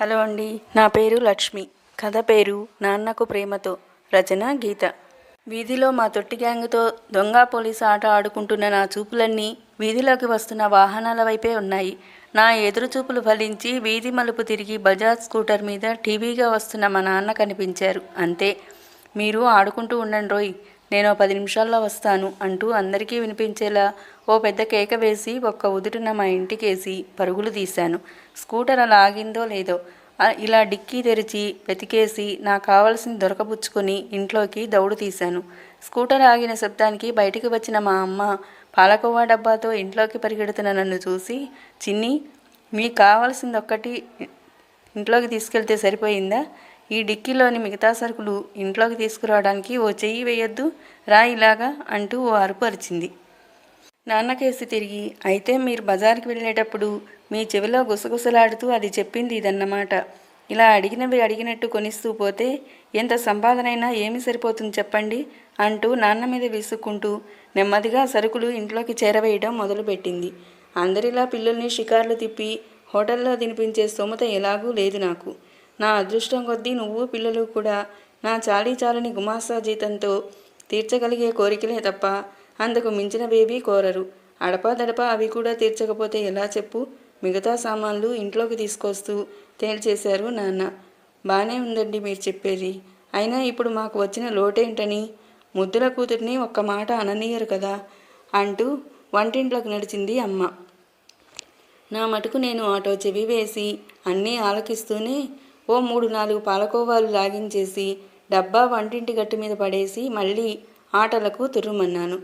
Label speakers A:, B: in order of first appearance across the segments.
A: Hello అండి నా పేరు లక్ష్మి. కథ పేరు నాన్నకు ప్రేమతో రచన గీత. వీధిలో మా తొట్టి గ్యాంగ్తో దొంగ పోలీసు ఆట ఆడుకుంటున్న నా చూపులన్నీ వీధిలోకి వస్తున్న వాహనాల వైపే ఉన్నాయి. నా ఎదురు చూపులు ఫలించి వీధి మలుపు తిరిగి బజాజ్ స్కూటర్ మీద టీవీగా వస్తున్న మా నాన్న కనిపించారు. అంతే. మీరు ఆడుకుంటూ ఉండండి రోయ్. నేను పది నిమిషాల్లో వస్తాను అంటూ అందరికీ వినిపించేలా ఓ పెద్ద కేక వేసి ఒక్క ఉదుటిన మా ఇంటికేసి పరుగులు తీశాను. స్కూటర్ అలా ఆగిందో లేదో ఇలా డిక్కీ తెరిచి వెతికేసి నాకు కావాల్సింది దొరకబుచ్చుకొని ఇంట్లోకి దౌడు తీశాను. స్కూటర్ ఆగిన శబ్దానికి బయటికి వచ్చిన మా అమ్మ పాలకోవా డబ్బాతో ఇంట్లోకి పరిగెడుతున్న నన్ను చూసి చిన్ని మీకు కావాల్సింది ఒక్కటి ఇంట్లోకి తీసుకెళ్తే సరిపోయిందా? ఈ డిక్కీలోని మిగతా సరుకులు ఇంట్లోకి తీసుకురావడానికి ఓ చెయ్యి వేయొద్దు రా ఇలాగా అంటూ ఓ అరుపు అరిచింది. నాన్నకేసి తిరిగి అయితే మీరు బజార్కి వెళ్ళేటప్పుడు మీ చెవిలో గుసగుసలాడుతూ అది చెప్పింది ఇదన్నమాట. ఇలా అడిగినవి అడిగినట్టు కొనిస్తూ పోతే ఎంత సంపాదనైనా ఏమి సరిపోతుంది చెప్పండి అంటూ నాన్న మీద విసుక్కుంటూ నెమ్మదిగా సరుకులు ఇంట్లోకి చేరవేయడం మొదలుపెట్టింది. అందరిలా పిల్లల్ని షికార్లు తిప్పి హోటల్లో తినిపించే స్తోమత ఎలాగూ లేదు నాకు. నా అదృష్టం కొద్దీ నువ్వు పిల్లలు కూడా నా చాలీ చాలని గుమాసా జీతంతో తీర్చగలిగే కోరికలే తప్ప అందుకు మించిన బేబీ కోరరు. అడపాదడపా అవి కూడా తీర్చకపోతే ఎలా చెప్పు? మిగతా సామాన్లు ఇంట్లోకి తీసుకొస్తూ తేల్చేశారు నాన్న. బాగానే ఉందండి మీరు చెప్పేది. అయినా ఇప్పుడు మాకు వచ్చిన లోటేంటని? ముద్దుల కూతుర్ని ఒక్క మాట అననీయరు కదా? అంటూ వంటింట్లోకి నడిచింది అమ్మ. నా మటుకు నేను ఆటో చెవి వేసి అన్నీ ఆలకిస్తూనే ఓ మూడు నాలుగు పాలకోవాలు లాగించేసి డబ్బా వంటింటి గట్టు మీద పడేసి మళ్ళీ ఆటలకు తిరుమన్నాను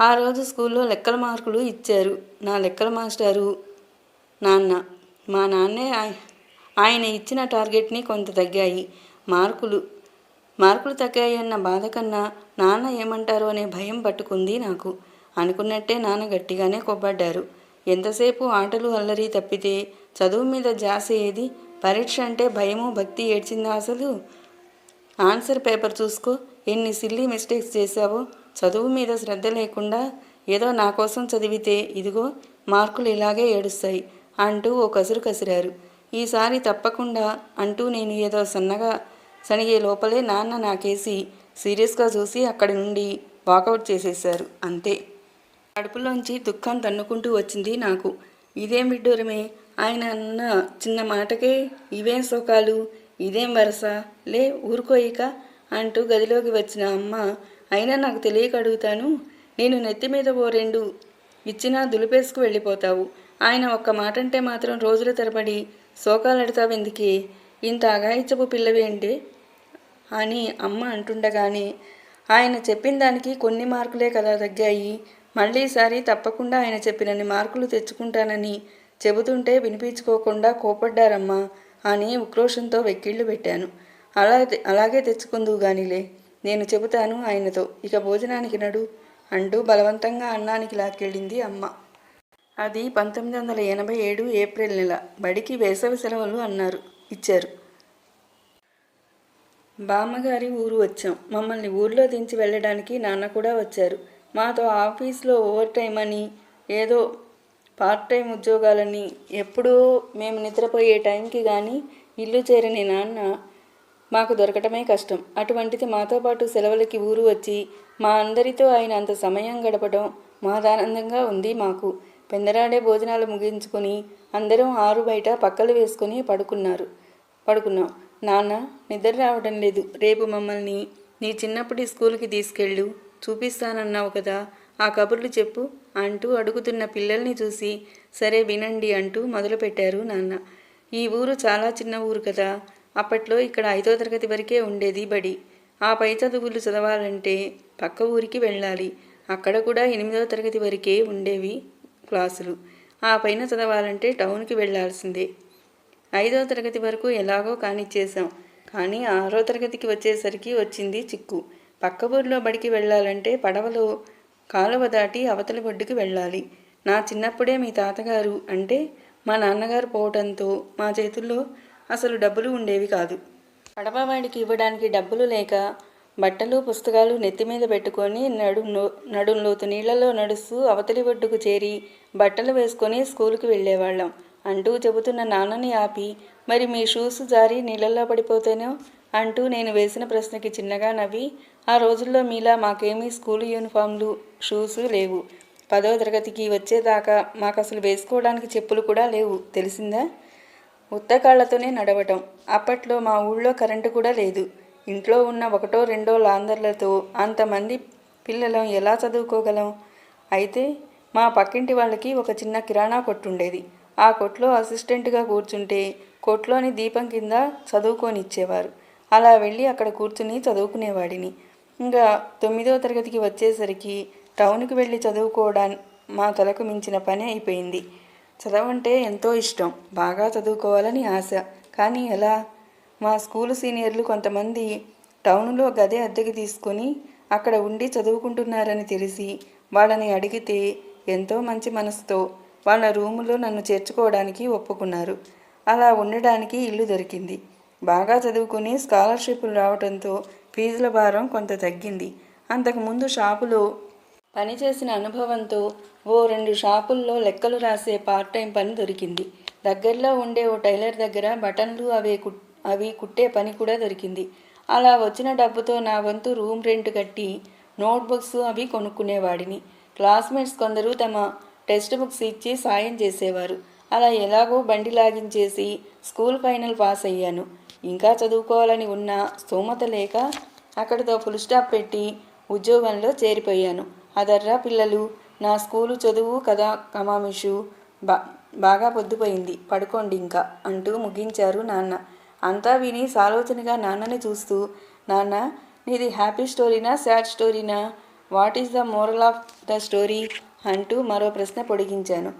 A: ఆ రోజు స్కూల్లో లెక్కల మార్కులు ఇచ్చారు. నా లెక్కల మాస్టారు నాన్న మా నాన్నే ఆయన ఇచ్చిన టార్గెట్ని కొంత తగ్గాయి. మార్కులు మార్కులు తగ్గాయి అన్న బాధ కన్నా నాన్న ఏమంటారో అనే భయం పట్టుకుంది నాకు. అనుకున్నట్టే నాన్న గట్టిగానే కొబ్బడ్డారు. ఎంతసేపు ఆటలు అల్లరి తప్పితే చదువు మీద జాసేది పరీక్ష అంటే భయము భక్తి ఏడ్చిందా అసలు? ఆన్సర్ పేపర్ చూసుకో. ఎన్ని సిల్లీ మిస్టేక్స్ చేశావో. చదువు మీద శ్రద్ధ లేకుండా ఏదో నా కోసం చదివితే ఇదిగో మార్కులు ఇలాగే ఏడుస్తాయి అంటూ ఓ కసురు కసిరారు. ఈసారి తప్పకుండా అంటూ నేను ఏదో సన్నగా సనిగే లోపలే నాన్న నాకేసి సీరియస్గా చూసి అక్కడి నుండి వాకౌట్ చేసేశారు. అంతే. కడుపులోంచి దుఃఖం తన్నుకుంటూ వచ్చింది నాకు. ఇదేం విడ్డూరమే? ఆయన అన్న చిన్న మాటకే ఇవేం సుఖాలు ఇదేం వరస? లే ఊరుకోయిక అంటూ గదిలోకి వచ్చిన అమ్మ అయినా నాకు తెలియక అడుగుతాను నేను నెత్తి మీద ఓ రెండు ఇచ్చినా దులిపేసుకు వెళ్ళిపోతావు. ఆయన ఒక్క మాట అంటే మాత్రం రోజుల తరబడి శోకాలెడతావెందుకే ఇంత అగాయిచ్చపు పిల్లవేంటి అని అమ్మ అంటుండగానే ఆయన చెప్పిన దానికి కొన్ని మార్కులే కదా తగ్గాయి. మళ్ళీసారి తప్పకుండా ఆయన చెప్పినన్ని మార్కులు తెచ్చుకుంటానని చెబుతుంటే వినిపించుకోకుండా కోపడ్డారమ్మా అని ఉక్రోషంతో వెక్కిళ్ళు పెట్టాను. అలా అలాగే తెచ్చుకుందువు గానిలే నేను చెబుతాను ఆయనతో. ఇక భోజనానికి నడు అంటూ బలవంతంగా అన్నానికి లాక్కెళ్ళింది అమ్మ. అది పంతొమ్మిది వందల ఎనభై ఏడు ఏప్రిల్ నెల. బడికి వేసవి సెలవులు అన్నారు ఇచ్చారు. బామ్మగారి ఊరు వచ్చాం. మమ్మల్ని ఊర్లో దించి వెళ్ళడానికి నాన్న కూడా వచ్చారు. మాతో ఆఫీస్లో ఓవర్ టైం అని ఏదో పార్ట్ టైం ఉద్యోగాలని ఎప్పుడూ మేము నిద్రపోయే టైంకి కానీ ఇల్లు చేరని నాన్న మాకు దొరకటమే కష్టం. అటువంటిది మాతో పాటు సెలవులకి ఊరు వచ్చి మా అందరితో ఆయన అంత సమయం గడపడం మాదానందంగా ఉంది మాకు. పెందరాడే భోజనాలు ముగించుకొని అందరం ఆరు బయట పక్కలు వేసుకొని పడుకున్నారు. పడుకున్నాం. నాన్న నిద్ర రావడం లేదు. రేపు మమ్మల్ని నీ చిన్నప్పటి స్కూల్కి తీసుకెళ్ళు. చూపిస్తానన్నావు కదా. ఆ కబుర్లు చెప్పు అంటూ అడుగుతున్న పిల్లల్ని చూసి సరే వినండి అంటూ మొదలుపెట్టారు నాన్న. ఈ ఊరు చాలా చిన్న ఊరు కదా అప్పట్లో ఇక్కడ ఐదో తరగతి వరకే ఉండేది బడి. ఆ పై చదువులు చదవాలంటే పక్క ఊరికి వెళ్ళాలి. అక్కడ కూడా ఎనిమిదో తరగతి వరకే ఉండేవి క్లాసులు. ఆ పైన చదవాలంటే టౌన్కి వెళ్ళాల్సిందే. ఐదో తరగతి వరకు ఎలాగో కానిచ్చేసాం కానీ ఆరో తరగతికి వచ్చేసరికి వచ్చింది చిక్కు. పక్క ఊర్లో బడికి వెళ్ళాలంటే పడవలో కాలువ దాటి అవతలి ఒడ్డుకి వెళ్ళాలి. నా చిన్నప్పుడే మీ తాతగారు అంటే మా నాన్నగారు పోవటంతో మా చేతుల్లో అసలు డబ్బులు ఉండేవి కాదు. పడవవాడికి ఇవ్వడానికి డబ్బులు లేక బట్టలు పుస్తకాలు నెత్తి మీద పెట్టుకొని నడు నడుంలోతు నీళ్ళలో నడుస్తూ అవతలి ఒడ్డుకు చేరి బట్టలు వేసుకొని స్కూల్కి వెళ్ళేవాళ్ళం. అంటూ చెబుతున్న నాన్నని ఆపి మరి మీ షూస్ జారి నీళ్ళల్లో పడిపోతేనో? అంటూ నేను వేసిన ప్రశ్నకి చిన్నగా నవ్వి ఆ రోజుల్లో మీలా మాకేమీ స్కూల్ యూనిఫామ్లు షూస్ లేవు. పదో తరగతికి వచ్చేదాకా మాకు అసలు వేసుకోవడానికి చెప్పులు కూడా లేవు. తెలిసిందా? ఉత్తకాళ్ళతోనే నడవటం. అప్పట్లో మా ఊళ్ళో కరెంటు కూడా లేదు. ఇంట్లో ఉన్న ఒకటో రెండో లాందర్లతో అంతమంది పిల్లలం ఎలా చదువుకోగలం? అయితే మా పక్కింటి వాళ్ళకి ఒక చిన్న కిరాణా కొట్టుండేది. ఆ కొట్లో అసిస్టెంట్గా కూర్చుంటే కొట్లోని దీపం కింద చదువుకొని ఇచ్చేవారు అలా వెళ్ళి అక్కడ కూర్చుని చదువుకునేవాడిని. ఇంకా తొమ్మిదో తరగతికి వచ్చేసరికి టౌన్కి వెళ్ళి చదువుకోవడం మా తలకు మించిన పని అయిపోయింది. చదవంటే ఎంతో ఇష్టం. బాగా చదువుకోవాలని ఆశ. కానీ ఎలా? మా స్కూలు సీనియర్లు కొంతమంది టౌన్లో గదే అద్దెకి తీసుకొని అక్కడ ఉండి చదువుకుంటున్నారని తెలిసి వాళ్ళని అడిగితే ఎంతో మంచి మనసుతో వాళ్ళ రూములో నన్ను చేర్చుకోవడానికి ఒప్పుకున్నారు. అలా ఉండడానికి ఇల్లు దొరికింది. బాగా చదువుకుని స్కాలర్షిప్లు రావడంతో ఫీజుల భారం కొంత తగ్గింది. అంతకుముందు షాపులో పనిచేసిన అనుభవంతో ఓ రెండు షాపుల్లో లెక్కలు రాసే పార్ట్ టైం పని దొరికింది. దగ్గరలో ఉండే ఓ టైలర్ దగ్గర బటన్లు అవే కు అవి కుట్టే పని కూడా దొరికింది. అలా వచ్చిన డబ్బుతో నా వంతు రూమ్ రెంట్ కట్టి నోట్బుక్స్ అవి కొనుక్కునేవాడిని. క్లాస్మేట్స్ కొందరు తమ టెక్స్ట్ బుక్స్ ఇచ్చి సాయం చేసేవారు. అలా ఎలాగో బండి లాగించేసి స్కూల్ ఫైనల్ పాస్ అయ్యాను. ఇంకా చదువుకోవాలని ఉన్న స్తోమత లేక అక్కడితో ఫుల్ స్టాప్ పెట్టి ఉద్యోగంలో చేరిపోయాను. అదర్రా పిల్లలు నా స్కూలు చదువు కదా కమామిషు బా బాగా పొద్దుపోయింది పడుకోండి ఇంకా అంటూ ముగించారు నాన్న. అంతా విని సాలోచనగా నాన్నని చూస్తూ నాన్న నీది హ్యాపీ స్టోరీనా sad స్టోరీనా? What is the moral of the story? అంటూ మరో ప్రశ్న పొడిగించాను.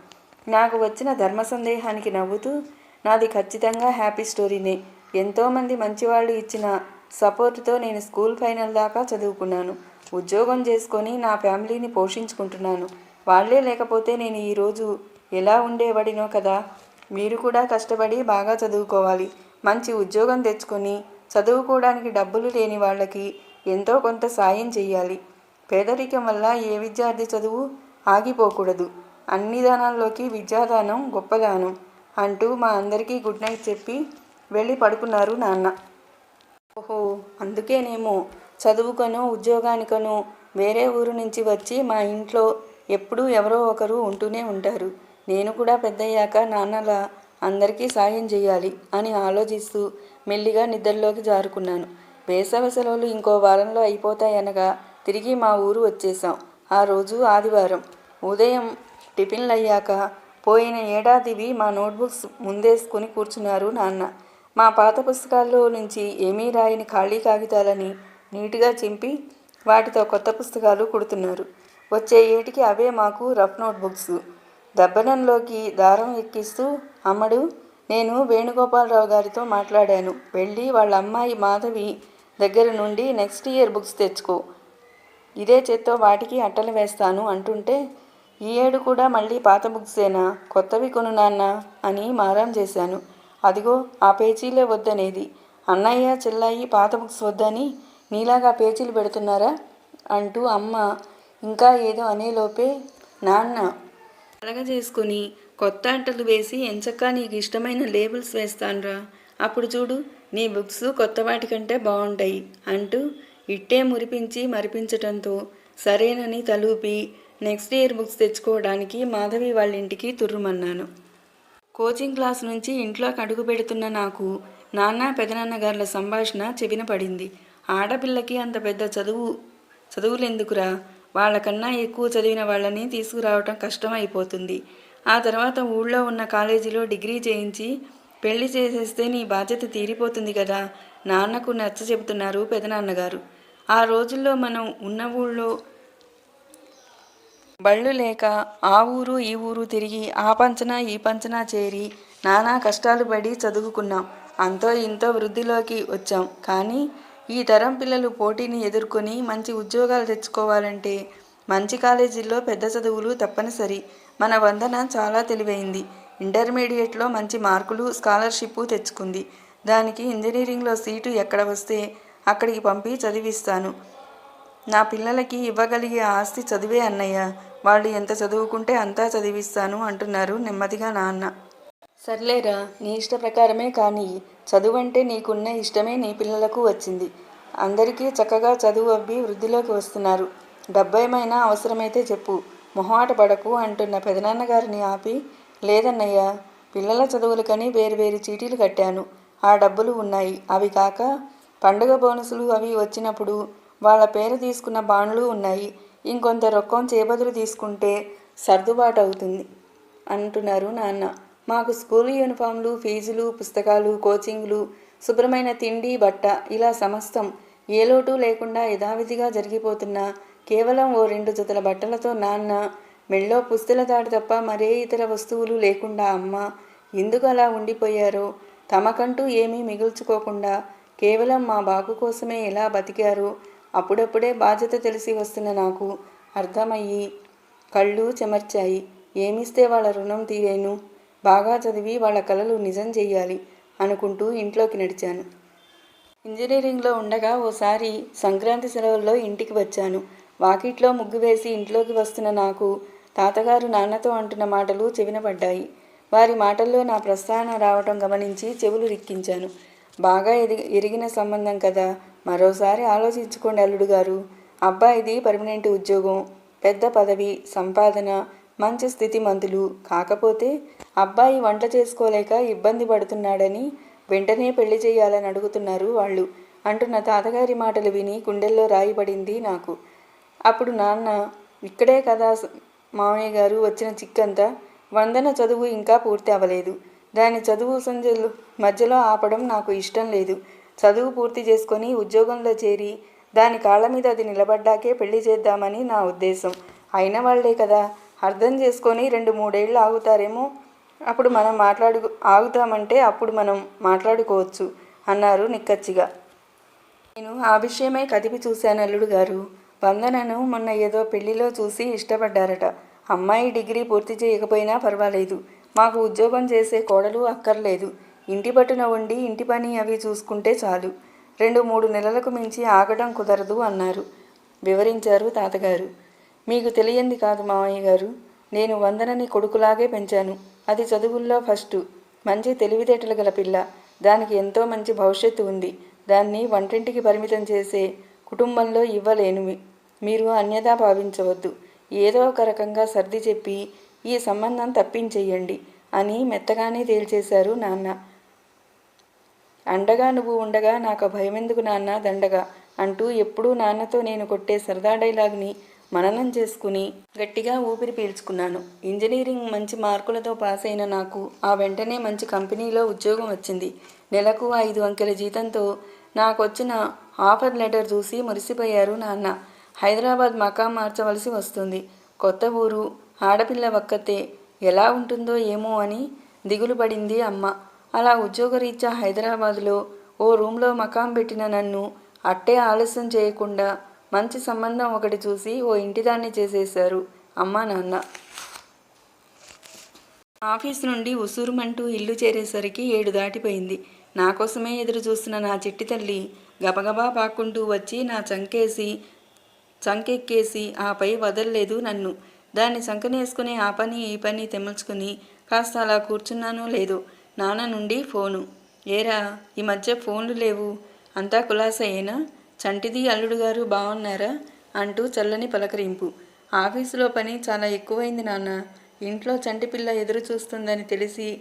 A: నాకు వచ్చిన ధర్మ సందేహానికి నవ్వుతూ నాది ఖచ్చితంగా హ్యాపీ స్టోరీనే. ఎంతోమంది మంచివాళ్ళు ఇచ్చిన సపోర్టుతో నేను స్కూల్ ఫైనల్ దాకా చదువుకున్నాను. ఉద్యోగం చేసుకొని నా ఫ్యామిలీని పోషించుకుంటున్నాను. వాళ్ళే లేకపోతే నేను ఈరోజు ఎలా ఉండేవాడినో కదా. మీరు కూడా కష్టపడి బాగా చదువుకోవాలి. మంచి ఉద్యోగం తెచ్చుకొని చదువుకోవడానికి డబ్బులు లేని వాళ్ళకి ఎంతో కొంత సాయం చేయాలి పేదరికం వల్ల ఏ విద్యార్థి చదువు ఆగిపోకూడదు. అన్ని దానాల్లోకి విద్యాదానం గొప్పదానం అంటూ మా అందరికీ గుడ్ నైట్ చెప్పి వెళ్ళి పడుకున్నారు నాన్న. ఓహో అందుకేనేమో. చదువుకనో ఉద్యోగానికనో వేరే ఊరు నుంచి వచ్చి మా ఇంట్లో ఎప్పుడూ ఎవరో ఒకరు ఉంటూనే ఉంటారు. నేను కూడా పెద్దయ్యాక నాన్నలా అందరికీ సాయం చేయాలి అని ఆలోచిస్తూ మెల్లిగా నిద్రలోకి జారుకున్నాను. వేసవి సెలవులు ఇంకో వారంలో అయిపోతాయనగా తిరిగి మా ఊరు వచ్చేసాం ఆ రోజు ఆదివారం. ఉదయం టిఫిన్లు అయ్యాక పోయిన ఏడాదివి మా నోట్బుక్స్ ముందేసుకుని కూర్చున్నారు నాన్న. మా పాత పుస్తకాల్లో నుంచి ఏమీ రాయని ఖాళీ కాగితాలని నీట్గా చింపి వాటితో కొత్త పుస్తకాలు కుడుతున్నారు. వచ్చే ఏటికి అవే మాకు రఫ్ నోట్బుక్స్. దెబ్బనంలోకి దారం ఎక్కిస్తూ అమ్మడు నేను వేణుగోపాలరావు గారితో మాట్లాడాను. వెళ్ళి వాళ్ళ అమ్మాయి మాధవి దగ్గర నుండి నెక్స్ట్ ఇయర్ బుక్స్ తెచ్చుకో. ఇదే చేత్తో వాటికి అట్టలు వేస్తాను అంటుంటే ఈ ఏడు కూడా మళ్ళీ పాత బుక్సేనా? కొత్తవి కొను నాన్న? అని మారం చేశాను. అదిగో ఆ పేచీలే వద్దనేది. అన్నయ్య చెల్లయ్యి పాత బుక్స్ వద్దని నీలాగా పేచీలు పెడుతున్నారా? అంటూ అమ్మ ఇంకా ఏదో అనేలోపే నాన్న చేసుకుని కొత్త అంటలు వేసి ఎంచక్కా నీకు ఇష్టమైన లేబుల్స్ వేస్తానురా. అప్పుడు చూడు నీ బుక్స్ కొత్త వాటికంటే బాగుంటాయి అంటూ ఇట్టే మురిపించి మరిపించటంతో సరేనని తలూపి నెక్స్ట్ ఇయర్ బుక్స్ తెచ్చుకోవడానికి మాధవి వాళ్ళ ఇంటికి తుర్రుమన్నాను. కోచింగ్ క్లాస్ నుంచి ఇంట్లోకి అడుగు పెడుతున్న నాకు నాన్న పెదనాన్నగారుల సంభాషణ చెవిన పడింది. ఆడపిల్లకి అంత పెద్ద చదువు చదువులెందుకురా? వాళ్ళకన్నా ఎక్కువ చదివిన వాళ్ళని తీసుకురావటం కష్టం అయిపోతుంది ఆ తర్వాత ఊళ్ళో ఉన్న కాలేజీలో డిగ్రీ చేయించి పెళ్ళి చేసేస్తే నీ బాధ్యత తీరిపోతుంది కదా? నాన్నకు నచ్చ చెబుతున్నారు పెదనాన్నగారు ఆ రోజుల్లో మనం ఉన్న ఊళ్ళో బళ్ళు లేక ఆ ఊరు ఈ ఊరు తిరిగి ఆ పంచన ఈ పంచన చేరి నానా కష్టాలు పడి చదువుకున్నాం. అంతో ఇంతో వృద్ధిలోకి వచ్చాం. కానీ ఈ తరం పిల్లలు పోటీని ఎదుర్కొని మంచి ఉద్యోగాలు తెచ్చుకోవాలంటే మంచి కాలేజీల్లో పెద్ద చదువులు తప్పనిసరి. మన వందన చాలా తెలివైంది. ఇంటర్మీడియట్లో మంచి మార్కులు స్కాలర్షిప్ తెచ్చుకుంది. దానికి ఇంజనీరింగ్లో సీటు ఎక్కడ వస్తే అక్కడికి పంపి చదివిస్తాను. నా పిల్లలకి ఇవ్వగలిగే ఆస్తి చదివే అన్నయ్య. వాళ్ళు ఎంత చదువుకుంటే అంతా చదివిస్తాను అంటున్నారు నెమ్మదిగా నాన్న. సర్లేరా నీ ఇష్ట ప్రకారమే కానీ చదువంటే నీకున్న ఇష్టమే నీ పిల్లలకు వచ్చింది. అందరికీ చక్కగా చదువు అబ్బి వృద్ధిలోకి వస్తున్నారు. డబ్బేమైనా అవసరమైతే చెప్పు. మొహమాట పడకు అంటున్న పెదనాన్నగారిని ఆపి లేదన్నయ్య పిల్లల చదువులకని వేరు వేరు చీటీలు కట్టాను. ఆ డబ్బులు ఉన్నాయి. అవి కాక పండుగ బోనసులు అవి వచ్చినప్పుడు వాళ్ళ పేరు తీసుకున్న బాండ్లు ఉన్నాయి. ఇంకొంత రొక్కం చేబదులు తీసుకుంటే సర్దుబాటు అవుతుంది అంటున్నారు నాన్న. మాకు స్కూల్ యూనిఫామ్లు ఫీజులు పుస్తకాలు కోచింగ్లు శుభ్రమైన తిండి బట్ట ఇలా సమస్తం ఏ లోటు లేకుండా యథావిధిగా జరిగిపోతున్నా కేవలం ఓ రెండు జతల బట్టలతో నాన్న మెళ్ళో పుస్తెల దాడి తప్ప మరే ఇతర వస్తువులు లేకుండా అమ్మ ఎందుకు అలా ఉండిపోయారో తమకంటూ ఏమీ మిగుల్చుకోకుండా కేవలం మా బాగు కోసమే ఎలా బతికారో అప్పుడప్పుడే బాధ్యత తెలిసి వస్తున్న నాకు అర్థమయ్యి కళ్ళు చెమర్చాయి. ఏమిస్తే వాళ్ళ రుణం తీరేను? బాగా చదివి వాళ్ళ కలలు నిజం చెయ్యాలి అనుకుంటూ ఇంట్లోకి నడిచాను. ఇంజనీరింగ్లో ఉండగా ఓసారి సంక్రాంతి సెలవుల్లో ఇంటికి వచ్చాను. వాకిట్లో ముగ్గు వేసి ఇంట్లోకి వస్తున్న నాకు తాతగారు నాన్నతో అంటున్న మాటలు చెవినపడ్డాయి. వారి మాటల్లో నా ప్రస్థానం రావటం గమనించి చెవులు రిక్కించాను. బాగా ఎది ఎరిగిన సంబంధం కదా? మరోసారి ఆలోచించుకోండి అల్లుడు గారు. అబ్బాయిది పర్మనెంట్ ఉద్యోగం పెద్ద పదవి సంపాదన మంచి స్థితిమంతులు కాకపోతే అబ్బాయి వంట చేసుకోలేక ఇబ్బంది పడుతున్నాడని వెంటనే పెళ్ళి చేయాలని అడుగుతున్నారు వాళ్ళు. అంటున్న తాతగారి మాటలు విని గుండెల్లో రాయి పడింది నాకు. అప్పుడు నాన్న ఇక్కడే కదా మామయ్య గారు వచ్చిన చిక్కంతా. వందన చదువు ఇంకా పూర్తి అవ్వలేదు. దాని చదువు సంజలు మధ్యలో ఆపడం నాకు ఇష్టం లేదు. చదువు పూర్తి చేసుకొని ఉద్యోగంలో చేరి దాని కాళ్ళ మీద అది నిలబడ్డాకే పెళ్ళి చేద్దామని నా ఉద్దేశం. అయిన వాళ్ళే కదా అర్థం చేసుకొని రెండు మూడేళ్ళు ఆగుతారేమో? అప్పుడు మనం మాట్లాడు ఆగుతామంటే అప్పుడు మనం మాట్లాడుకోవచ్చు అన్నారు నిక్కచ్చిగా. నేను ఆ విషయమై కదిపి చూశాను అల్లుడు గారు. వందనను మొన్న ఏదో పెళ్ళిలో చూసి ఇష్టపడ్డారట. అమ్మాయి డిగ్రీ పూర్తి చేయకపోయినా పర్వాలేదు. మాకు ఉద్యోగం చేసే కోడలు అక్కర్లేదు. ఇంటి పట్టున ఉండి ఇంటి పని అవి చూసుకుంటే చాలు. రెండు మూడు నెలలకు మించి ఆగడం కుదరదు అన్నారు. వివరించారు తాతగారు. మీకు తెలియంది కాదు మామయ్య గారు. నేను వందనని కొడుకులాగే పెంచాను. అది చదువుల్లో ఫస్ట్. మంచి తెలివితేటలు గల పిల్ల. దానికి ఎంతో మంచి భవిష్యత్తు ఉంది. దాన్ని వంటింటికి పరిమితం చేసే కుటుంబంలో ఇవ్వలేను. మీరు అన్యదా భావించవద్దు. ఏదో ఒక రకంగా సర్ది చెప్పి ఈ సంబంధం తప్పించేయండి అని మెత్తగానే తేల్చేశారు నాన్న. అండగా నువ్వు ఉండగా నాకు భయమెందుకు నాన్న దండగా అంటూ ఎప్పుడూ నాన్నతో నేను కొట్టే సరదా డైలాగ్ని మననం చేసుకుని గట్టిగా ఊపిరి పీల్చుకున్నాను. ఇంజనీరింగ్ మంచి మార్కులతో పాస్ అయిన నాకు ఆ వెంటనే మంచి కంపెనీలో ఉద్యోగం వచ్చింది. నెలకు ఐదు అంకెల జీతంతో నాకు వచ్చిన ఆఫర్ లెటర్ చూసి మురిసిపోయారు నాన్న. హైదరాబాద్ మకాం మార్చవలసి వస్తుంది. కొత్త ఊరు ఆడపిల్ల ఒక్కతే ఎలా ఉంటుందో ఏమో అని దిగులు పడింది అమ్మ. అలా ఉద్యోగరీత్యా హైదరాబాదులో ఓ రూమ్లో మకాం పెట్టిన నన్ను అట్టే ఆలస్యం చేయకుండా మంచి సంబంధం ఒకటి చూసి ఓ ఇంటిదాన్ని చేసేశారు అమ్మ నాన్న. ఆఫీస్ నుండి ఉసూరుమంటూ ఇల్లు చేరేసరికి ఏడు దాటిపోయింది. నా కోసమే ఎదురు చూస్తున్న నా చిట్టి తల్లి గబగబా పాక్కుంటూ వచ్చి నా చంకేసి చంకెక్కేసి ఆపై వదల్లేదు నన్ను. దాన్ని సంకనేసుకుని ఆ పని ఈ పని తెమల్చుకుని కాస్త అలా కూర్చున్నానో లేదు నాన్న నుండి ఫోను. ఏరా ఈ మధ్య ఫోన్లు లేవు. అంతా కులాసయేనా? చంటిది అల్లుడు గారు బాగున్నారా అంటూ చల్లని పలకరింపు. ఆఫీసులో పని చాలా ఎక్కువైంది నాన్న. ఇంట్లో చంటి పిల్ల ఎదురు చూస్తుందని తెలిసి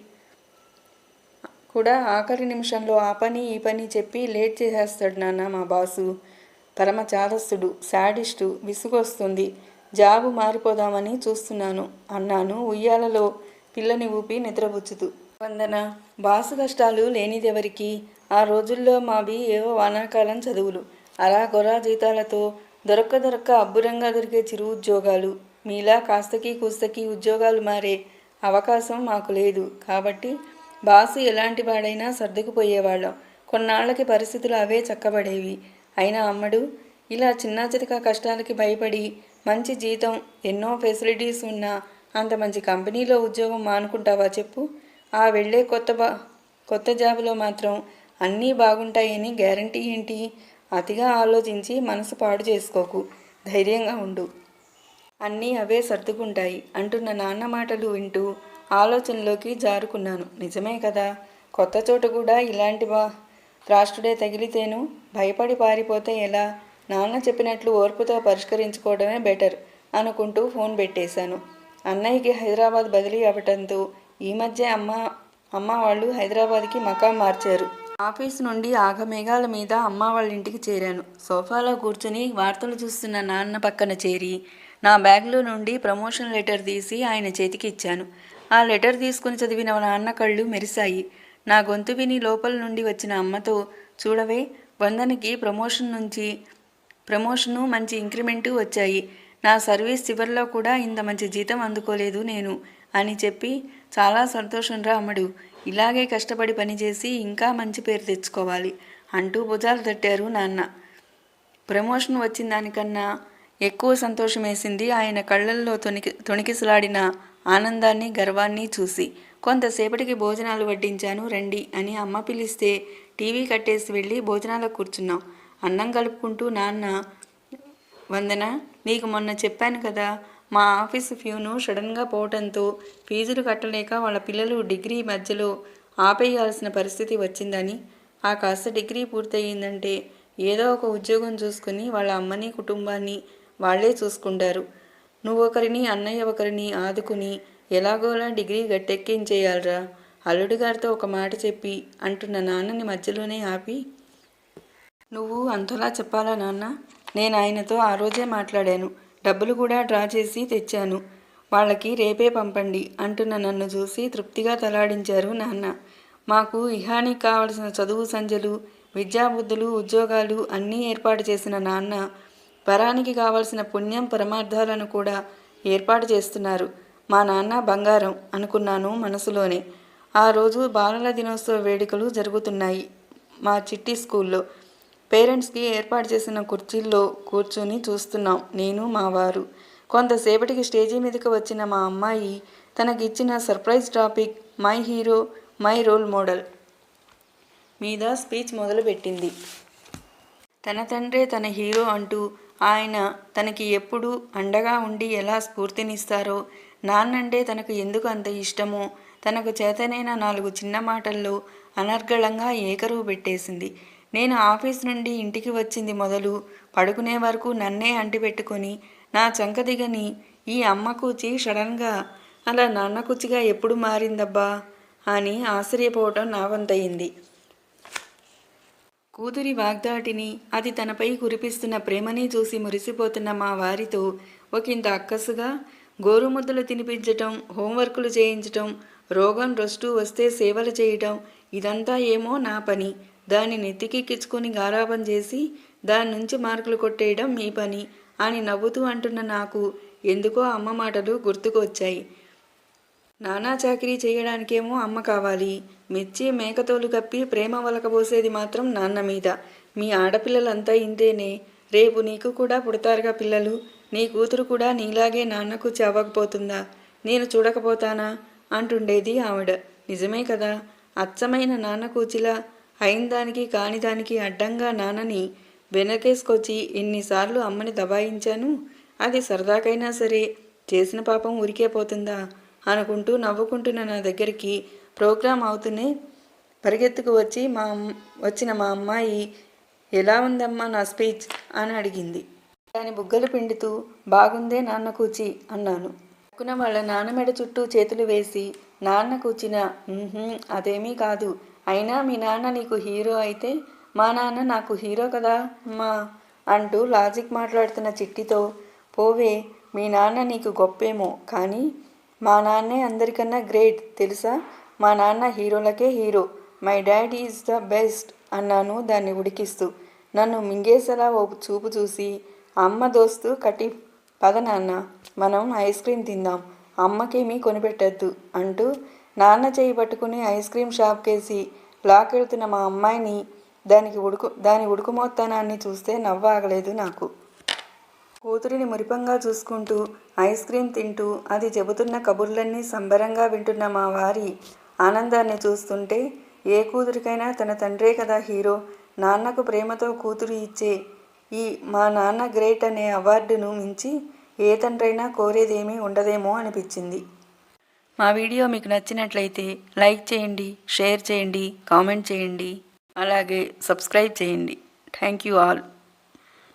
A: కూడా ఆఖరి నిమిషంలో ఆ పని ఈ పని చెప్పి లేట్ చేసేస్తాడు నాన్న మా బాసు. పరమ చాదస్తుడు శాడిస్టు విసుగొస్తుంది. జాబు మారిపోదామని చూస్తున్నాను అన్నాను. ఉయ్యాలలో పిల్లని ఊపి నిద్రబుచ్చుతూ వందన బాసు కష్టాలు లేనిదెవరికి? ఆ రోజుల్లో మావి ఏవో వానాకాలం చదువులు. అలా గొర్రా జీతాలతో దొరక్క దొరక్క అబ్బురంగా దొరికే చిరు ఉద్యోగాలు. మీలా కాస్తకి కూస్తకి ఉద్యోగాలు మారే అవకాశం మాకు లేదు. కాబట్టి బాసు ఎలాంటి వాడైనా సర్దుకుపోయేవాళ్ళం. కొన్నాళ్ళకి పరిస్థితులు అవే చక్కబడేవి. అయినా అమ్మడు ఇలా చిన్న చితక కష్టాలకి భయపడి మంచి జీతం ఎన్నో ఫెసిలిటీస్ ఉన్నా అంత మంచి కంపెనీలో ఉద్యోగం మానుకుంటావా చెప్పు? ఆ వెళ్ళే కొత్త బా కొత్త జాబులో మాత్రం అన్నీ బాగుంటాయని గ్యారంటీ ఏంటి? అతిగా ఆలోచించి మనసు పాడు చేసుకోకు. ధైర్యంగా ఉండు. అన్నీ అవే సర్దుకుంటాయి అంటున్న నాన్న మాటలు వింటూ ఆలోచనలోకి జారుకున్నాను. నిజమే కదా? కొత్త చోట కూడా ఇలాంటి వా త్రాష్టుడే తగిలితేను భయపడి పారిపోతే ఎలా? నాన్న చెప్పినట్లు ఓర్పుతో పరిష్కరించుకోవడమే బెటర్ అనుకుంటూ ఫోన్ పెట్టేశాను. అన్నయ్యకి హైదరాబాద్ బదిలీ అవ్వటంతో ఈ మధ్య అమ్మ అమ్మ వాళ్ళు హైదరాబాద్కి మకాం మార్చారు. ఆఫీస్ నుండి ఆగమేఘాల మీద అమ్మ వాళ్ళ ఇంటికి చేరాను. సోఫాలో కూర్చుని వార్తలు చూస్తున్న నాన్న పక్కన చేరి నా బ్యాగ్లో నుండి ప్రమోషన్ లెటర్ తీసి ఆయన చేతికి ఇచ్చాను. ఆ లెటర్ తీసుకుని చదివిన నాన్న కళ్ళు మెరిశాయి. నా గొంతు విని లోపల నుండి వచ్చిన అమ్మతో చూడవే వందనకి ప్రమోషన్ నుంచి ప్రమోషను మంచి ఇంక్రిమెంటు వచ్చాయి. నా సర్వీస్ చివరిలో కూడా ఇంత మంచి జీతం అందుకోలేదు నేను అని చెప్పి చాలా సంతోషంరా అమ్మడు. ఇలాగే కష్టపడి పనిచేసి ఇంకా మంచి పేరు తెచ్చుకోవాలి అంటూ భుజాలు తట్టారు నాన్న. ప్రమోషన్ వచ్చిన దానికన్నా ఎక్కువ సంతోషం వేసింది ఆయన కళ్ళల్లో తొణికి తొణికిసలాడిన ఆనందాన్ని గర్వాన్ని చూసి. కొంతసేపటికి భోజనాలు వడ్డించాను రండి అని అమ్మ పిలిస్తే టీవీ కట్టేసి వెళ్ళి భోజనాలకు కూర్చున్నాం. అన్నం కలుపుకుంటూ నాన్న వందన నీకు మొన్న చెప్పాను కదా మా ఆఫీస్ ఫ్యూను సడన్గా పోవటంతో ఫీజులు కట్టలేక వాళ్ళ పిల్లలు డిగ్రీ మధ్యలో ఆపేయాల్సిన పరిస్థితి వచ్చిందని ఆ కాస్త డిగ్రీ పూర్తయిందంటే ఏదో ఒక ఉద్యోగం చూసుకుని వాళ్ళ అమ్మని కుటుంబాన్ని వాళ్ళే చూసుకుంటారు. నువ్వు ఒకరిని అన్నయ్య ఒకరిని ఆదుకుని ఎలాగోలా డిగ్రీ గట్టెక్కించేయాలరా అల్లుడు గారితో ఒక మాట చెప్పి అంటున్న నాన్నని మధ్యలోనే ఆపి నువ్వు అంతలా చెప్పాలా నాన్న? నేను ఆయనతో ఆ రోజే మాట్లాడాను. డబ్బులు కూడా డ్రా చేసి తెచ్చాను. వాళ్ళకి రేపే పంపండి అంటున్న నన్ను చూసి తృప్తిగా తలాడించారు నాన్న. మాకు ఇహానికి కావలసిన చదువు సంజలు విద్యాబుద్ధులు ఉద్యోగాలు అన్నీ ఏర్పాటు చేసిన నాన్న వరానికి కావలసిన పుణ్యం పరమార్థాలను కూడా ఏర్పాటు చేస్తున్నారు. మా నాన్న బంగారం అనుకున్నాను మనసులోనే. ఆ రోజు బాలల దినోత్సవ వేడుకలు జరుగుతున్నాయి మా చిట్టి స్కూల్లో. పేరెంట్స్కి ఏర్పాటు చేసిన కుర్చీల్లో కూర్చుని చూస్తున్నాం. నేను మా వారు. కొంతసేపటికి స్టేజీ మీదకి వచ్చిన మా అమ్మాయి తనకిచ్చిన surprise topic my hero my role model మీద స్పీచ్ మొదలుపెట్టింది. తన తండ్రే తన హీరో అంటూ ఆయన తనకి ఎప్పుడు అండగా ఉండి ఎలా స్ఫూర్తినిస్తారో నాన్నంటే తనకు ఎందుకు అంత ఇష్టమో తనకు చేతనైన నాలుగు చిన్న మాటల్లో అనర్గళంగా ఏకరువు పెట్టేసింది. నేను ఆఫీస్ నుండి ఇంటికి వచ్చింది మొదలు పడుకునే వరకు నన్నే అంటిపెట్టుకొని నా చంక దిగని ఈ అమ్మ కూచి సడన్గా అలా నాన్న కూచిగా ఎప్పుడు మారిందబ్బా అని ఆశ్చర్యపోవటం నా వంతయింది. కూతురి వాగ్దాటిని అది తనపై కురిపిస్తున్న ప్రేమని చూసి మురిసిపోతున్న మా వారితో ఒకంత అక్కసుగా గోరుముద్దలు తినిపించటం హోంవర్కులు చేయించటం రోగం రొస్టు వస్తే సేవలు చేయటం ఇదంతా ఏమో నా పని దాన్ని నెత్తికెక్కించుకొని గారాబం చేసి దాని నుంచి మార్కులు కొట్టేయడం మీ పని అని నవ్వుతూ అంటున్న నాకు ఎందుకో అమ్మ మాటలు గుర్తుకొచ్చాయి. నానా చాకరీ చేయడానికేమో అమ్మ కావాలి. మెచ్చి మేకతోలు కప్పి ప్రేమ వలకబోసేది మాత్రం నాన్న మీద. మీ ఆడపిల్లలంతా ఇంతేనే. రేపు నీకు కూడా పుడతారుగా పిల్లలు. నీ కూతురు కూడా నీలాగే నాన్నకు చావకపోతుందా? నేను చూడకపోతానా? అంటుండేది ఆవిడ. నిజమే కదా. అచ్చమైన నాన్న కూచిలా అయిన దానికి కాని దానికి అడ్డంగా నాన్నని వెనకేసుకొచ్చి ఎన్నిసార్లు అమ్మని దబాయించాను. అది సరదాకైనా సరే చేసిన పాపం ఉరికే పోతుందా? అనుకుంటూ నవ్వుకుంటున్న నా దగ్గరికి ప్రోగ్రాం అవుతూనే పరిగెత్తుకు వచ్చి మా వచ్చిన మా అమ్మాయి ఎలా ఉందమ్మా నా స్పీచ్? అని అడిగింది. దాని బుగ్గలు పిండుతూ బాగుందే నాన్న కూచి అన్నాను. పక్కన వాళ్ళ నాన్న మెడ చుట్టూ చేతులు వేసి నాన్న కూచిన అదేమీ కాదు. అయినా మీ నాన్న నీకు హీరో అయితే మా నాన్న నాకు హీరో కదా అమ్మా అంటూ లాజిక్ మాట్లాడుతున్న చిట్టితో పోవే మీ నాన్న నీకు గొప్పేమో కానీ మా నాన్నే అందరికన్నా గ్రేట్ తెలుసా? మా నాన్న హీరోలకే hero my dad is the best అన్నాను దాన్ని ఉడికిస్తూ. నన్ను మింగేసేలా ఓ చూపు చూసి అమ్మ దోస్తు కటి పద నాన్న మనం ఐస్ క్రీమ్ తిందాం అమ్మకేమీ కొనిపెట్టద్దు అంటూ నాన్న చేయి పట్టుకుని ఐస్ క్రీమ్ షాప్కేసి లాకెళ్తున్న మా అమ్మాయిని దానికి ఉడుకు దాని ఉడుకుమోత్తనాన్ని చూస్తే నవ్వాగలేదు నాకు. కూతురిని మురిపంగా చూసుకుంటూ ఐస్ క్రీమ్ తింటూ అది చెబుతున్న కబుర్లన్నీ సంబరంగా వింటున్న మా వారి ఆనందాన్ని చూస్తుంటే ఏ కూతురికైనా తన తండ్రే కదా హీరో. నాన్నకు ప్రేమతో కూతురు ఇచ్చే ఈ మా నాన్న గ్రేట్ అనే అవార్డును మించి ఏ తండ్రైనా కోరేదేమీ ఉండదేమో అనిపించింది. మా వీడియో మీకు నచ్చినట్లయితే లైక్ చేయండి షేర్ చేయండి కామెంట్ చేయండి అలాగే సబ్స్క్రైబ్ చేయండి. Thank you all.